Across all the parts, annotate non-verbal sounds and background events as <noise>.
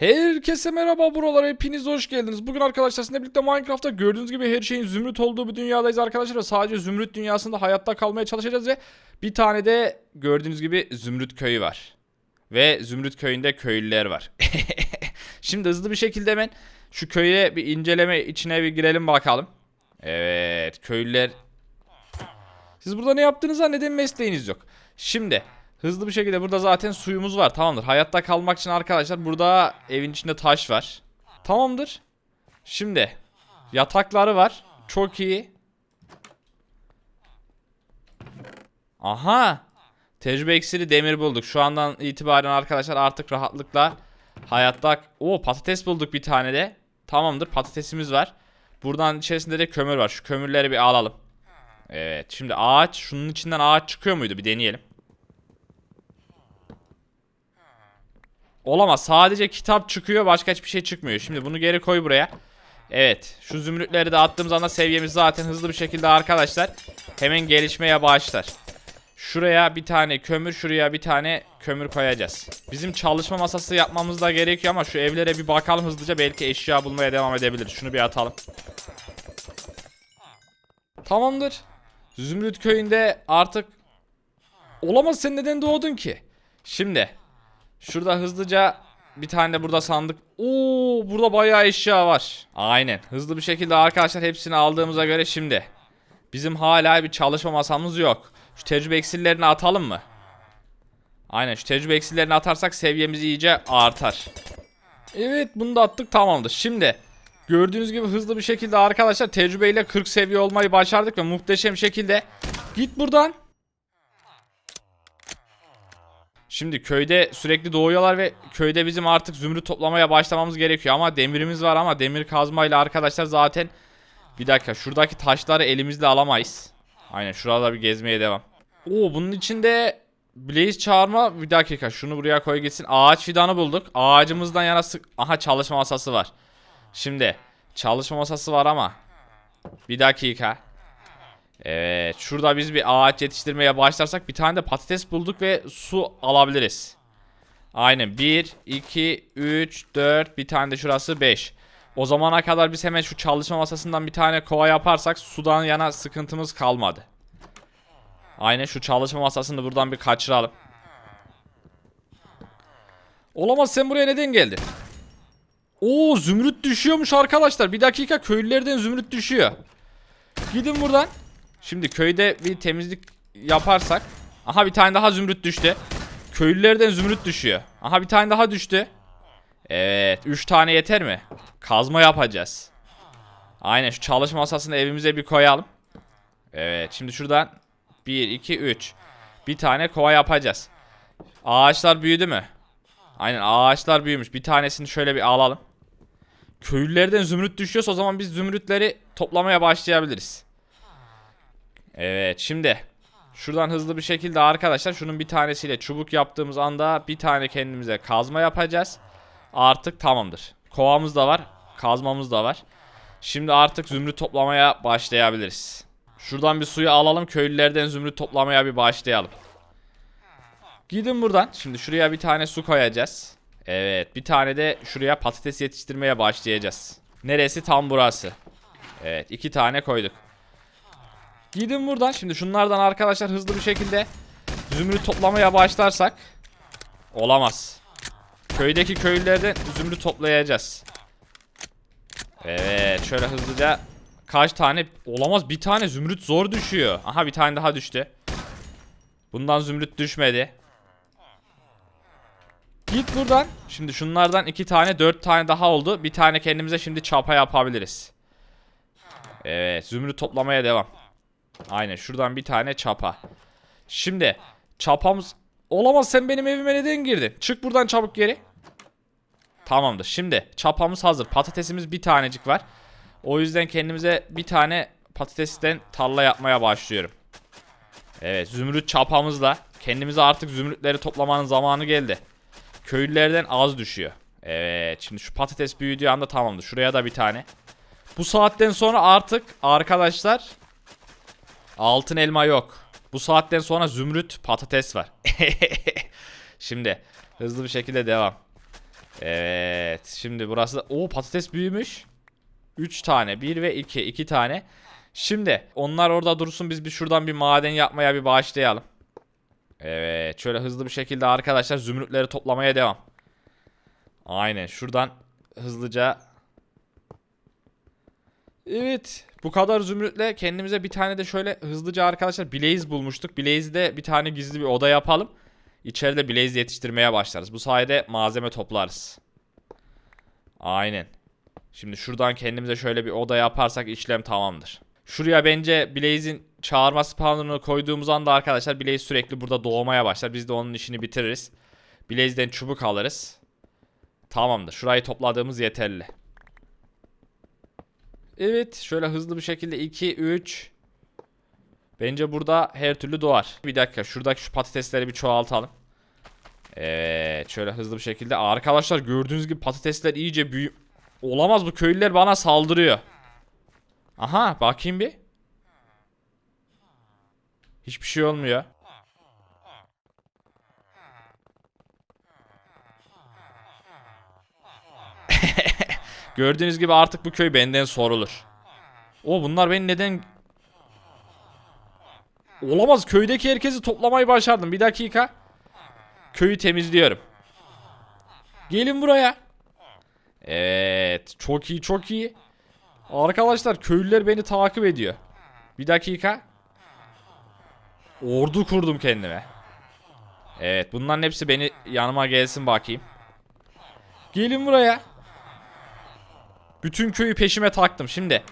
Herkese merhaba buralara hepiniz hoş geldiniz. Bugün arkadaşlar sizinle birlikte Minecraft'ta gördüğünüz gibi her şeyin zümrüt olduğu bir dünyadayız arkadaşlar. Ve sadece zümrüt dünyasında hayatta kalmaya çalışacağız ve bir tane de gördüğünüz gibi zümrüt köyü var. Ve zümrüt köyünde köylüler var. <laughs> Şimdi hızlı bir şekilde hemen şu köye bir inceleme içine bir girelim bakalım. Evet köylüler siz burada ne yaptığınızda neden mesleğiniz yok? Şimdi hızlı bir şekilde burada zaten suyumuz var tamamdır. Hayatta kalmak için arkadaşlar burada evin içinde taş var. Tamamdır. Şimdi yatakları var. Çok iyi. Aha. Tecrübe iksiri demir bulduk. Şu andan itibaren arkadaşlar artık rahatlıkla hayatta... Oo patates bulduk bir tane de. Tamamdır patatesimiz var. Buradan içerisinde de kömür var. Şu kömürleri bir alalım. Evet şimdi ağaç şunun içinden ağaç çıkıyor muydu bir deneyelim. Olamaz sadece kitap çıkıyor başka hiçbir şey çıkmıyor. Şimdi bunu geri koy buraya. Evet şu zümrütleri de attığımız anda seviyemiz zaten hızlı bir şekilde arkadaşlar hemen gelişmeye başlar. Şuraya bir tane kömür şuraya bir tane kömür koyacağız. Bizim çalışma masası yapmamız da gerekiyor ama şu evlere bir bakalım hızlıca belki eşya bulmaya devam edebiliriz. Şunu bir atalım. Tamamdır. Zümrüt köyünde artık olamaz sen neden doğdun ki? Şimdi şurada hızlıca bir tane de burada sandık. Oo burada bayağı eşya var. Aynen. Hızlı bir şekilde arkadaşlar hepsini aldığımıza göre şimdi bizim hala bir çalışma masamız yok. Şu tecrübe eksillerini atalım mı? Aynen şu tecrübe eksillerini atarsak seviyemiz iyice artar. Evet bunu da attık tamamdır. Şimdi gördüğünüz gibi hızlı bir şekilde arkadaşlar tecrübeyle 40 seviye olmayı başardık ve muhteşem şekilde git buradan. Şimdi köyde sürekli doğuyorlar ve köyde bizim artık zümrüt toplamaya başlamamız gerekiyor ama demirimiz var ama demir kazmayla arkadaşlar zaten bir dakika şuradaki taşları elimizle alamayız. Aynen şurada bir gezmeye devam. Oo bunun içinde Blaze çağırma bir dakika şunu buraya koy gitsin. Ağaç fidanı bulduk. Ağacımızdan yana sık aha çalışma masası var. Şimdi çalışma masası var ama bir dakika. Evet şurada biz bir ağaç yetiştirmeye başlarsak bir tane de patates bulduk ve su alabiliriz. Aynen 1, 2, 3, 4 bir tane de şurası 5. O zamana kadar biz hemen şu çalışma masasından bir tane kova yaparsak sudan yana sıkıntımız kalmadı. Aynen şu çalışma masasını buradan bir kaçıralım. Olamaz sen buraya neden geldin? Oo zümrüt düşüyormuş arkadaşlar. Bir dakika köylülerden zümrüt düşüyor. Gidin buradan. Şimdi köyde bir temizlik yaparsak. Aha bir tane daha zümrüt düştü. Köylülerden zümrüt düşüyor. Aha bir tane daha düştü. Evet 3 tane yeter mi? Kazma yapacağız. Aynen şu çalışma masasını evimize bir koyalım. Evet şimdi şuradan 1 2 3 bir tane kova yapacağız. Ağaçlar büyüdü mü? Aynen ağaçlar büyümüş. Bir tanesini şöyle bir alalım. Köylülerden zümrüt düşüyorsa o zaman biz zümrütleri toplamaya başlayabiliriz. Evet şimdi şuradan hızlı bir şekilde arkadaşlar şunun bir tanesiyle çubuk yaptığımız anda bir tane kendimize kazma yapacağız. Artık tamamdır. Kovamız da var, kazmamız da var. Şimdi artık zümrüt toplamaya başlayabiliriz. Şuradan bir suyu alalım köylülerden zümrüt toplamaya bir başlayalım. Gidin buradan. Şimdi şuraya bir tane su koyacağız. Evet bir tane de şuraya patates yetiştirmeye başlayacağız. Neresi? Tam burası. Evet iki tane koyduk. Gidin buradan. Şimdi şunlardan arkadaşlar hızlı bir şekilde zümrüt toplamaya başlarsak olamaz. Köydeki köylülerden zümrüt toplayacağız. Evet şöyle hızlıca kaç tane olamaz bir tane zümrüt zor düşüyor. Aha bir tane daha düştü. Bundan zümrüt düşmedi. Git buradan. Şimdi şunlardan iki tane dört tane daha oldu. Bir tane kendimize şimdi çapa yapabiliriz. Evet zümrüt toplamaya devam. Aynen şuradan bir tane çapa. Şimdi çapamız olamaz sen benim evime neden girdin? Çık buradan çabuk geri. Tamamdır. Şimdi çapamız hazır. Patatesimiz bir tanecik var. O yüzden kendimize bir tane patatesten tarla yapmaya başlıyorum. Evet zümrüt çapamızla kendimize artık zümrütleri toplamanın zamanı geldi. Köylülerden az düşüyor. Evet şimdi şu patates büyüdüğü anda tamamdır. Şuraya da bir tane. Bu saatten sonra artık arkadaşlar altın elma yok. Bu saatten sonra zümrüt patates var. <laughs> Şimdi hızlı bir şekilde devam. Evet. Şimdi burası da... Oo patates büyümüş. 3 tane. 1 ve 2. 2 tane. Şimdi onlar orada dursun biz bir şuradan bir maden yapmaya bir başlayalım. Evet. Şöyle hızlı bir şekilde arkadaşlar zümrütleri toplamaya devam. Aynen. Şuradan hızlıca... Evet. Bu kadar zümrütle kendimize bir tane de şöyle hızlıca arkadaşlar Blaze bulmuştuk. Blaze'de bir tane gizli bir oda yapalım. İçeride Blaze yetiştirmeye başlarız. Bu sayede malzeme toplarız. Aynen. Şimdi şuradan kendimize şöyle bir oda yaparsak işlem tamamdır. Şuraya bence Blaze'in çağırma spawner'ını koyduğumuz anda arkadaşlar Blaze sürekli burada doğmaya başlar. Biz de onun işini bitiririz. Blaze'den çubuk alırız. Tamamdır. Şurayı topladığımız yeterli. Evet. Şöyle hızlı bir şekilde 2, 3. Bence burada her türlü doğar. Bir dakika. Şuradaki şu patatesleri bir çoğaltalım. Evet. Şöyle hızlı bir şekilde. Arkadaşlar gördüğünüz gibi patatesler iyice büyü... Olamaz bu köylüler bana saldırıyor. Aha bakayım bir. Hiçbir şey olmuyor. <laughs> Gördüğünüz gibi artık bu köy benden sorulur. O bunlar beni neden... Olamaz köydeki herkesi toplamayı başardım. Bir dakika. Köyü temizliyorum. Gelin buraya. Evet. Çok iyi çok iyi. Arkadaşlar köylüler beni takip ediyor. Bir dakika. Ordu kurdum kendime. Evet bunların hepsi beni yanıma gelsin bakayım. Gelin buraya. Bütün köyü peşime taktım şimdi.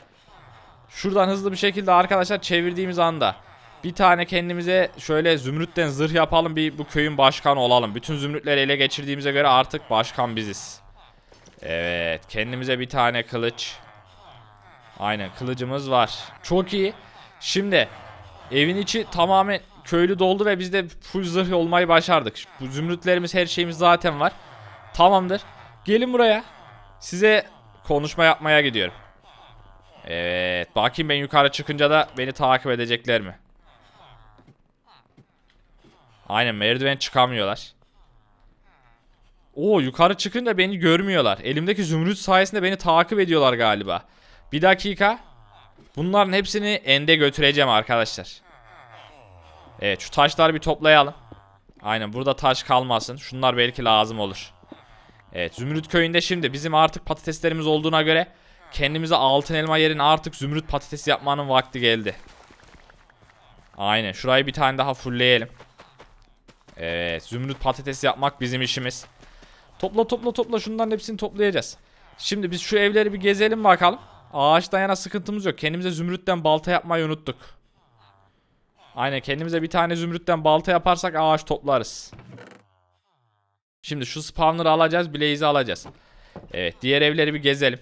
Şuradan hızlı bir şekilde arkadaşlar çevirdiğimiz anda bir tane kendimize şöyle zümrütten zırh yapalım bir bu köyün başkanı olalım. Bütün zümrütleri ele geçirdiğimize göre artık başkan biziz. Evet kendimize bir tane kılıç. Aynen kılıcımız var. Çok iyi. Şimdi evin içi tamamen köylü doldu ve biz de full zırh olmayı başardık. Bu zümrütlerimiz her şeyimiz zaten var. Tamamdır. Gelin buraya. Size konuşma yapmaya gidiyorum. Evet. Bakayım ben yukarı çıkınca da beni takip edecekler mi? Aynen merdiven çıkamıyorlar. Oo yukarı çıkınca beni görmüyorlar. Elimdeki zümrüt sayesinde beni takip ediyorlar galiba. Bir dakika. Bunların hepsini ende götüreceğim arkadaşlar. Evet şu taşları bir toplayalım. Aynen burada taş kalmasın. Şunlar belki lazım olur. Evet Zümrüt köyünde şimdi bizim artık patateslerimiz olduğuna göre kendimize altın elma yerine artık zümrüt patatesi yapmanın vakti geldi. Aynen şurayı bir tane daha fullleyelim. Evet zümrüt patates yapmak bizim işimiz. Topla topla topla şunların hepsini toplayacağız. Şimdi biz şu evleri bir gezelim bakalım. Ağaçtan yana sıkıntımız yok. Kendimize zümrütten balta yapmayı unuttuk. Aynen kendimize bir tane zümrütten balta yaparsak ağaç toplarız. Şimdi şu spawner'ı alacağız. Blaze'i alacağız. Evet diğer evleri bir gezelim.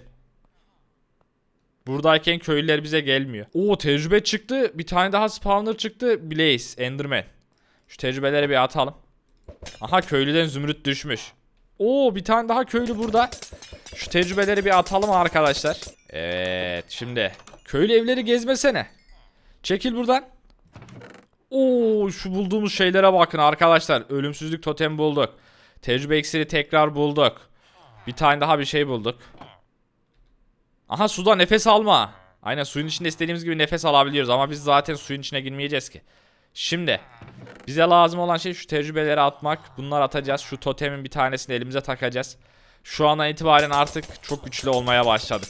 Buradayken köylüler bize gelmiyor. Oo tecrübe çıktı. Bir tane daha spawner çıktı. Blaze, Enderman. Şu tecrübeleri bir atalım. Aha köylüden zümrüt düşmüş. Oo bir tane daha köylü burada. Şu tecrübeleri bir atalım arkadaşlar. Evet şimdi. Köylü evleri gezmesene. Çekil buradan. Oo şu bulduğumuz şeylere bakın arkadaşlar. Ölümsüzlük totem bulduk. Tecrübe iksiri tekrar bulduk. Bir tane daha bir şey bulduk. Aha suda nefes alma. Aynen suyun içinde istediğimiz gibi nefes alabiliyoruz ama biz zaten suyun içine girmeyeceğiz ki. Şimdi bize lazım olan şey şu tecrübeleri atmak. Bunlar atacağız. Şu totemin bir tanesini elimize takacağız. Şu andan itibaren artık çok güçlü olmaya başladık.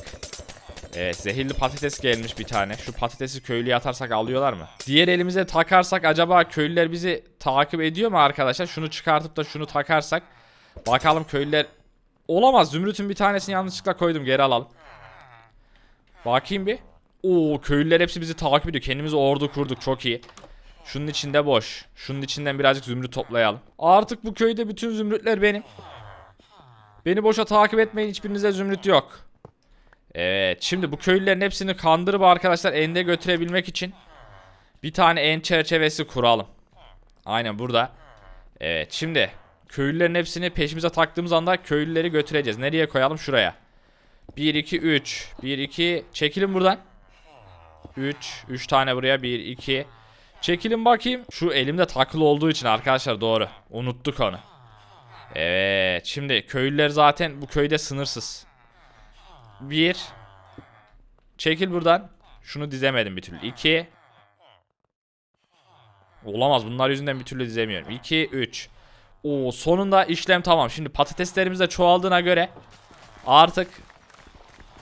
Evet zehirli patates gelmiş bir tane. Şu patatesi köylüye atarsak alıyorlar mı? Diğer elimize takarsak acaba köylüler bizi takip ediyor mu arkadaşlar? Şunu çıkartıp da şunu takarsak. Bakalım köylüler... Olamaz zümrütün bir tanesini yanlışlıkla koydum geri alalım. Bakayım bir. Oo köylüler hepsi bizi takip ediyor. Kendimize ordu kurduk çok iyi. Şunun içinde boş. Şunun içinden birazcık zümrüt toplayalım. Artık bu köyde bütün zümrütler benim. Beni boşa takip etmeyin hiçbirinize zümrüt yok. Evet şimdi bu köylülerin hepsini kandırıp arkadaşlar ende götürebilmek için bir tane en çerçevesi kuralım. Aynen burada. Evet şimdi köylülerin hepsini peşimize taktığımız anda köylüleri götüreceğiz. Nereye koyalım? Şuraya. 1 2 3 1 2 çekilin buradan. 3 3 tane buraya 1 2 Çekilin bakayım. Şu elimde takılı olduğu için arkadaşlar doğru. Unuttuk onu. Evet. Şimdi köylüler zaten bu köyde sınırsız. Bir. Çekil buradan. Şunu dizemedim bir türlü. İki. Olamaz. Bunlar yüzünden bir türlü dizemiyorum. İki, üç. Oo, sonunda işlem tamam. Şimdi patateslerimiz de çoğaldığına göre artık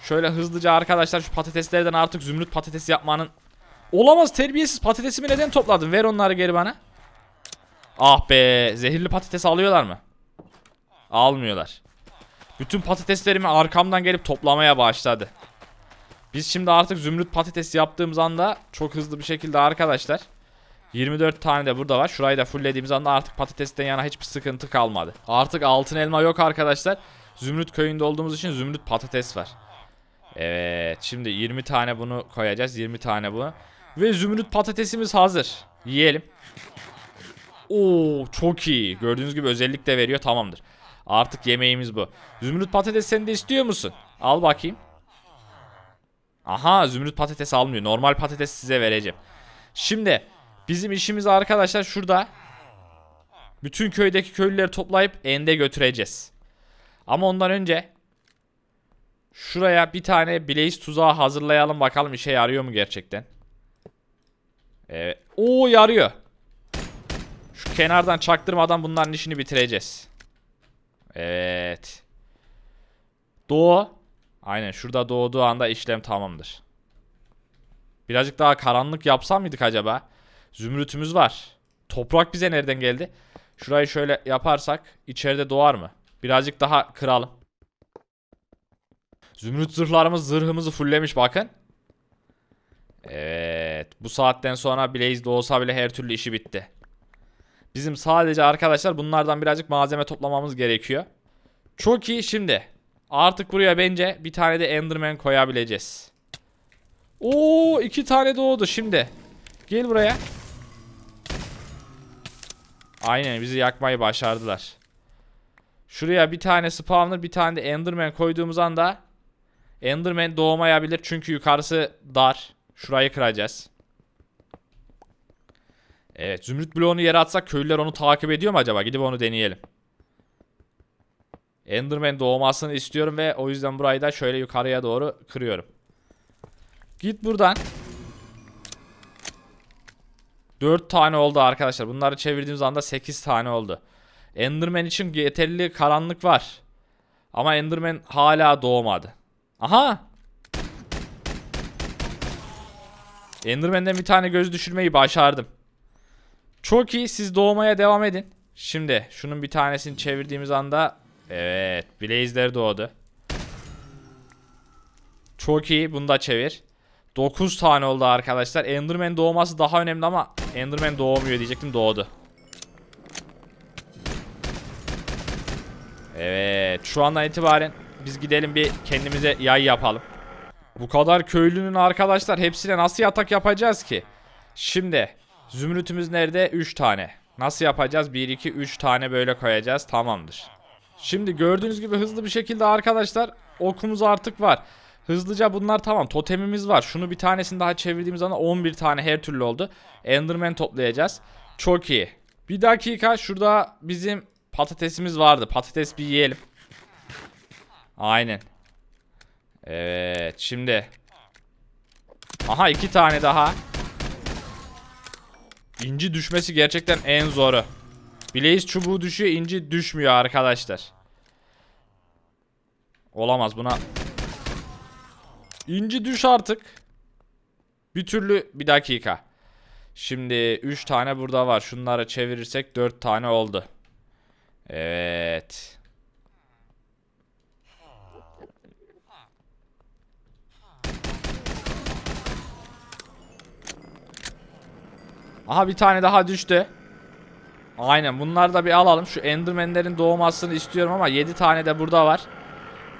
şöyle hızlıca arkadaşlar şu patateslerden artık zümrüt patates yapmanın Olamaz terbiyesiz patatesimi neden topladın? Ver onları geri bana. Ah be zehirli patates alıyorlar mı? Almıyorlar. Bütün patateslerimi arkamdan gelip toplamaya başladı. Biz şimdi artık zümrüt patates yaptığımız anda çok hızlı bir şekilde arkadaşlar 24 tane de burada var. Şurayı da fulllediğimiz anda artık patatesten yana hiçbir sıkıntı kalmadı. Artık altın elma yok arkadaşlar. Zümrüt köyünde olduğumuz için zümrüt patates var. Evet şimdi 20 tane bunu koyacağız. 20 tane bu. Ve zümrüt patatesimiz hazır. Yiyelim. Oo çok iyi. Gördüğünüz gibi özellik de veriyor. Tamamdır. Artık yemeğimiz bu. Zümrüt patates sen de istiyor musun? Al bakayım. Aha zümrüt patates almıyor. Normal patates size vereceğim. Şimdi bizim işimiz arkadaşlar şurada. Bütün köydeki köylüleri toplayıp ende götüreceğiz. Ama ondan önce şuraya bir tane blaze tuzağı hazırlayalım bakalım işe yarıyor mu gerçekten. Evet. Oo yarıyor. Şu kenardan çaktırmadan bunların işini bitireceğiz. Evet. Doğu. Aynen şurada doğduğu anda işlem tamamdır. Birazcık daha karanlık yapsam mıydık acaba? Zümrütümüz var. Toprak bize nereden geldi? Şurayı şöyle yaparsak içeride doğar mı? Birazcık daha kıralım. Zümrüt zırhlarımız zırhımızı fulllemiş bakın. Evet. Bu saatten sonra Blaze doğsa bile her türlü işi bitti. Bizim sadece arkadaşlar bunlardan birazcık malzeme toplamamız gerekiyor. Çok iyi şimdi. Artık buraya bence bir tane de Enderman koyabileceğiz. Oo iki tane doğdu şimdi. Gel buraya. Aynen bizi yakmayı başardılar. Şuraya bir tane spawner bir tane de Enderman koyduğumuz anda Enderman doğmayabilir çünkü yukarısı dar. Şurayı kıracağız. Evet zümrüt bloğunu yere atsak köylüler onu takip ediyor mu acaba? Gidip onu deneyelim. Enderman doğmasını istiyorum ve o yüzden burayı da şöyle yukarıya doğru kırıyorum. Git buradan. 4 tane oldu arkadaşlar. Bunları çevirdiğimiz anda 8 tane oldu. Enderman için yeterli karanlık var. Ama Enderman hala doğmadı. Aha! Enderman'den bir tane göz düşürmeyi başardım. Çok iyi siz doğmaya devam edin. Şimdi şunun bir tanesini çevirdiğimiz anda evet Blaze'ler doğdu. Çok iyi bunu da çevir. 9 tane oldu arkadaşlar. Enderman doğması daha önemli ama Enderman doğmuyor diyecektim doğdu. Evet şu andan itibaren biz gidelim bir kendimize yay yapalım. Bu kadar köylünün arkadaşlar hepsine nasıl yatak yapacağız ki? Şimdi zümrütümüz nerede? 3 tane. Nasıl yapacağız? 1 2 3 tane böyle koyacağız. Tamamdır. Şimdi gördüğünüz gibi hızlı bir şekilde arkadaşlar okumuz artık var. Hızlıca bunlar tamam. Totemimiz var. Şunu bir tanesini daha çevirdiğimiz anda 11 tane her türlü oldu. Enderman toplayacağız. Çok iyi. Bir dakika şurada bizim patatesimiz vardı. Patates bir yiyelim. Aynen. Evet şimdi. Aha iki tane daha. İnci düşmesi gerçekten en zoru. Blaze çubuğu düşüyor inci düşmüyor arkadaşlar. Olamaz buna. İnci düş artık. Bir türlü bir dakika. Şimdi 3 tane burada var. Şunları çevirirsek 4 tane oldu. Evet. Aha bir tane daha düştü. Aynen bunları da bir alalım. Şu endermenlerin doğmasını istiyorum ama 7 tane de burada var.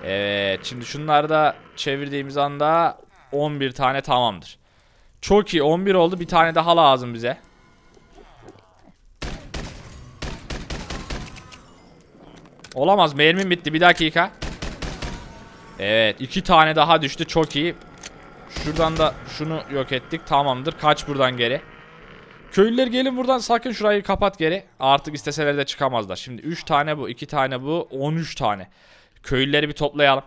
Evet şimdi şunları da çevirdiğimiz anda 11 tane tamamdır. Çok iyi 11 oldu bir tane daha lazım bize. Olamaz mermim bitti bir dakika. Evet iki tane daha düştü çok iyi. Şuradan da şunu yok ettik tamamdır kaç buradan geri. Köylüler gelin buradan sakın şurayı kapat geri. Artık isteseler de çıkamazlar. Şimdi 3 tane bu, 2 tane bu, 13 tane. Köylüleri bir toplayalım.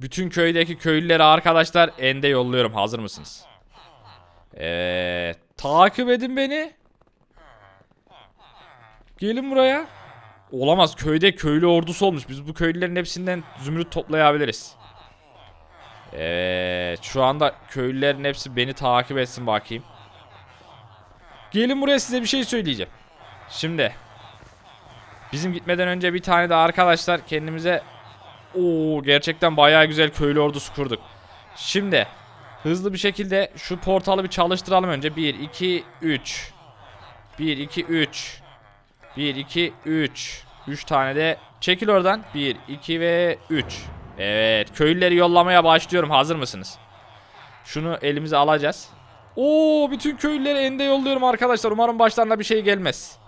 Bütün köydeki köylüleri arkadaşlar ende yolluyorum. Hazır mısınız? Evet. Takip edin beni. Gelin buraya. Olamaz. Köyde köylü ordusu olmuş. Biz bu köylülerin hepsinden zümrüt toplayabiliriz. Evet. Şu anda köylülerin hepsi beni takip etsin bakayım. Gelin buraya size bir şey söyleyeceğim. Şimdi. Bizim gitmeden önce bir tane de arkadaşlar kendimize Oo gerçekten bayağı güzel köylü ordusu kurduk. Şimdi hızlı bir şekilde şu portalı bir çalıştıralım önce. 1 2 3 1 2 3 1 2 3 3 tane de çekil oradan. 1 2 ve 3. Evet, köylüleri yollamaya başlıyorum. Hazır mısınız? Şunu elimize alacağız. Oo, bütün köylüleri ende yolluyorum arkadaşlar. Umarım başlarına bir şey gelmez.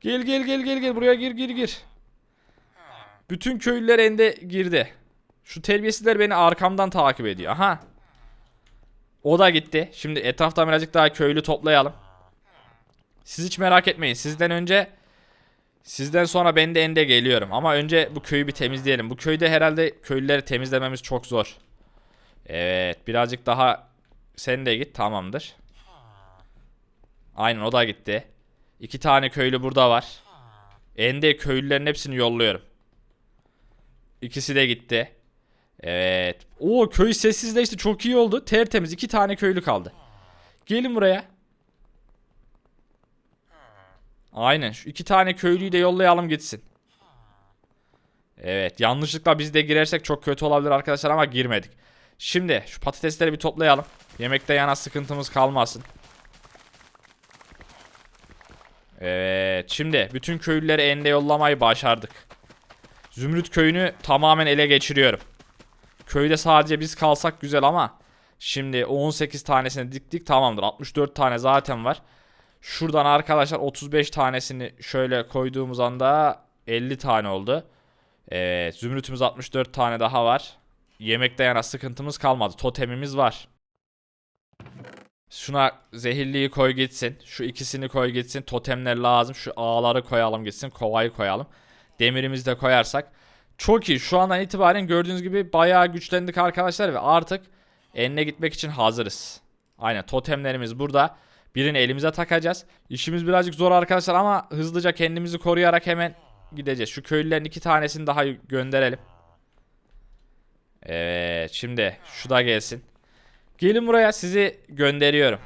Gel gel gel gel gel buraya gir gir gir. Bütün köylüler ende girdi. Şu terbiyesizler beni arkamdan takip ediyor. Aha. O da gitti. Şimdi etrafta birazcık daha köylü toplayalım. Siz hiç merak etmeyin. Sizden önce Sizden sonra ben de ende geliyorum. Ama önce bu köyü bir temizleyelim. Bu köyde herhalde köylüleri temizlememiz çok zor. Evet. Birazcık daha sen de git. Tamamdır. Aynen o da gitti. İki tane köylü burada var. Ende köylülerin hepsini yolluyorum. İkisi de gitti. Evet. Oo köy sessizleşti. Çok iyi oldu. Tertemiz. iki tane köylü kaldı. Gelin buraya. Aynen. Şu iki tane köylüyü de yollayalım gitsin. Evet. Yanlışlıkla biz de girersek çok kötü olabilir arkadaşlar ama girmedik. Şimdi şu patatesleri bir toplayalım. Yemekte yana sıkıntımız kalmasın. Evet. Şimdi bütün köylüleri ende yollamayı başardık. Zümrüt köyünü tamamen ele geçiriyorum. Köyde sadece biz kalsak güzel ama şimdi 18 tanesini diktik tamamdır. 64 tane zaten var. Şuradan arkadaşlar 35 tanesini şöyle koyduğumuz anda 50 tane oldu. Evet zümrütümüz 64 tane daha var. Yemekte yana sıkıntımız kalmadı. Totemimiz var. Şuna zehirliyi koy gitsin. Şu ikisini koy gitsin. Totemler lazım. Şu ağları koyalım gitsin. Kovayı koyalım. Demirimizi de koyarsak. Çok iyi. Şu andan itibaren gördüğünüz gibi bayağı güçlendik arkadaşlar. Ve artık eline gitmek için hazırız. Aynen totemlerimiz burada. Birini elimize takacağız. İşimiz birazcık zor arkadaşlar ama hızlıca kendimizi koruyarak hemen gideceğiz. Şu köylülerin iki tanesini daha gönderelim. Evet şimdi şu da gelsin. Gelin buraya sizi gönderiyorum.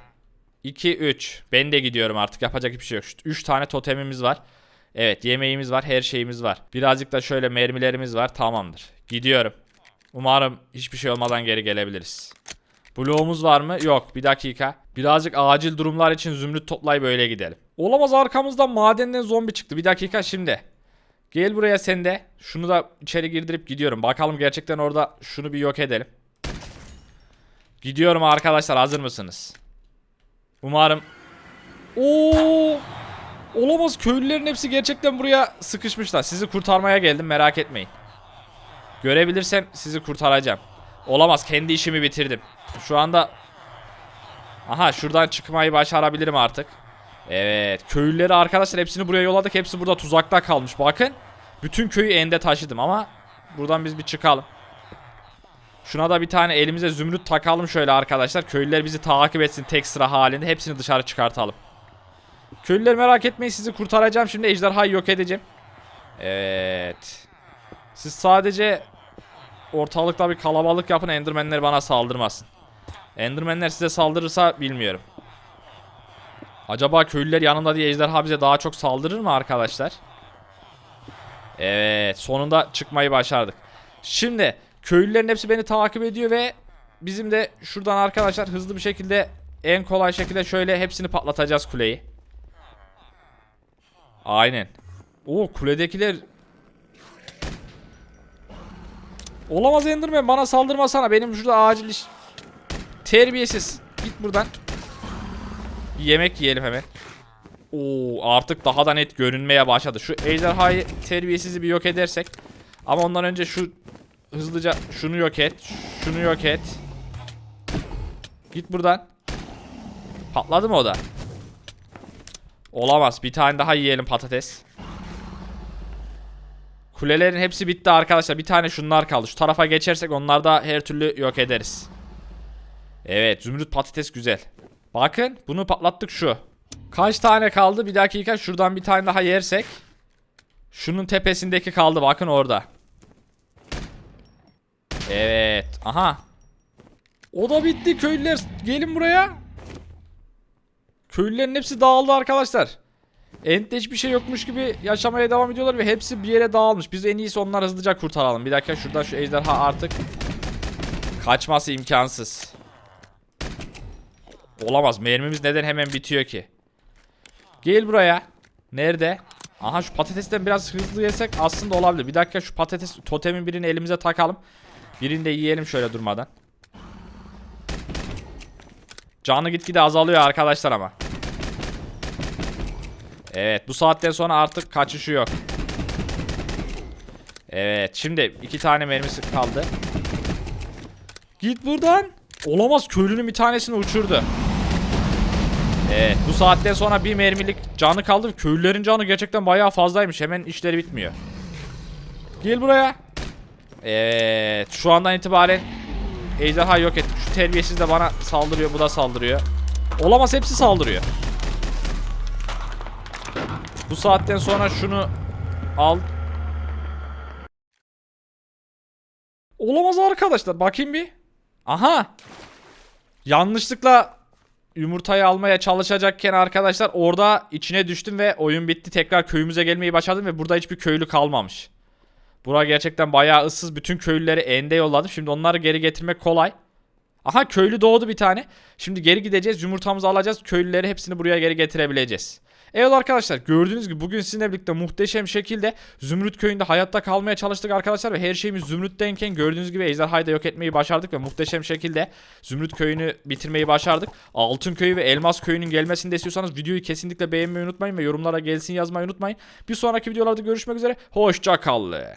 2 3. Ben de gidiyorum artık yapacak hiçbir şey yok. 3 tane totemimiz var. Evet yemeğimiz var her şeyimiz var. Birazcık da şöyle mermilerimiz var tamamdır. Gidiyorum. Umarım hiçbir şey olmadan geri gelebiliriz. Bloğumuz var mı? Yok. Bir dakika. Birazcık acil durumlar için zümrüt toplayıp böyle gidelim. Olamaz arkamızdan madenden zombi çıktı. Bir dakika şimdi. Gel buraya sen de. Şunu da içeri girdirip gidiyorum. Bakalım gerçekten orada şunu bir yok edelim. Gidiyorum arkadaşlar hazır mısınız? Umarım. Oo! Olamaz köylülerin hepsi gerçekten buraya sıkışmışlar. Sizi kurtarmaya geldim merak etmeyin. Görebilirsem sizi kurtaracağım. Olamaz kendi işimi bitirdim. Şu anda Aha şuradan çıkmayı başarabilirim artık. Evet köylüleri arkadaşlar hepsini buraya yolladık. Hepsi burada tuzakta kalmış bakın. Bütün köyü ende taşıdım ama buradan biz bir çıkalım. Şuna da bir tane elimize zümrüt takalım şöyle arkadaşlar. Köylüler bizi takip etsin tek sıra halinde. Hepsini dışarı çıkartalım. Köylüler merak etmeyin sizi kurtaracağım. Şimdi ejderhayı yok edeceğim. Evet. Siz sadece ortalıkta bir kalabalık yapın endermenler bana saldırmasın. Endermenler size saldırırsa bilmiyorum. Acaba köylüler yanında diye ejderha bize daha çok saldırır mı arkadaşlar? Evet sonunda çıkmayı başardık. Şimdi köylülerin hepsi beni takip ediyor ve bizim de şuradan arkadaşlar hızlı bir şekilde en kolay şekilde şöyle hepsini patlatacağız kuleyi. Aynen. Oo kuledekiler Olamaz Enderman bana saldırmasana. Benim şurada acil iş Terbiyesiz. Git buradan. Bir yemek yiyelim hemen. Oo artık daha da net görünmeye başladı. Şu ejderhayı terbiyesizi bir yok edersek Ama ondan önce şu Hızlıca şunu yok et Şunu yok et Git buradan Patladı mı o da? Olamaz. Bir tane daha yiyelim patates. Kulelerin hepsi bitti arkadaşlar. Bir tane şunlar kaldı. Şu tarafa geçersek onları da her türlü yok ederiz. Evet zümrüt patates güzel. Bakın bunu patlattık şu. Kaç tane kaldı? Bir dakika şuradan bir tane daha yersek. Şunun tepesindeki kaldı bakın orada. Evet. Aha. O da bitti köylüler. Gelin buraya. Köylülerin hepsi dağıldı arkadaşlar. Ent'te hiçbir şey yokmuş gibi yaşamaya devam ediyorlar ve hepsi bir yere dağılmış. Biz en iyisi onları hızlıca kurtaralım. Bir dakika şurada şu ejderha artık kaçması imkansız. Olamaz. Mermimiz neden hemen bitiyor ki? Gel buraya. Nerede? Aha şu patatesten biraz hızlı yesek aslında olabilir. Bir dakika şu patates totemin birini elimize takalım. Birini de yiyelim şöyle durmadan. Canı gitgide azalıyor arkadaşlar ama. Evet bu saatten sonra artık kaçışı yok. Evet şimdi iki tane mermisi kaldı. Git buradan. Olamaz köylünün bir tanesini uçurdu. Evet bu saatten sonra bir mermilik canı kaldı. Köylülerin canı gerçekten bayağı fazlaymış. Hemen işleri bitmiyor. Gel buraya. Evet şu andan itibaren ejderha yok ettik. Şu terbiyesiz de bana saldırıyor. Bu da saldırıyor. Olamaz hepsi saldırıyor. Bu saatten sonra şunu al. Olamaz arkadaşlar. Bakayım bir. Aha. Yanlışlıkla yumurtayı almaya çalışacakken arkadaşlar orada içine düştüm ve oyun bitti. Tekrar köyümüze gelmeyi başardım ve burada hiçbir köylü kalmamış. Bura gerçekten bayağı ıssız. Bütün köylüleri ende yolladım. Şimdi onları geri getirmek kolay. Aha köylü doğdu bir tane. Şimdi geri gideceğiz. Yumurtamızı alacağız. Köylüleri hepsini buraya geri getirebileceğiz. Evet arkadaşlar gördüğünüz gibi bugün sizinle birlikte muhteşem şekilde Zümrüt köyünde hayatta kalmaya çalıştık arkadaşlar ve her şeyimiz Zümrüt'tenken gördüğünüz gibi ejderhayı da yok etmeyi başardık ve muhteşem şekilde Zümrüt köyünü bitirmeyi başardık. Altın köyü ve Elmas köyünün gelmesini de istiyorsanız videoyu kesinlikle beğenmeyi unutmayın ve yorumlara gelsin yazmayı unutmayın. Bir sonraki videolarda görüşmek üzere. Hoşça kalın.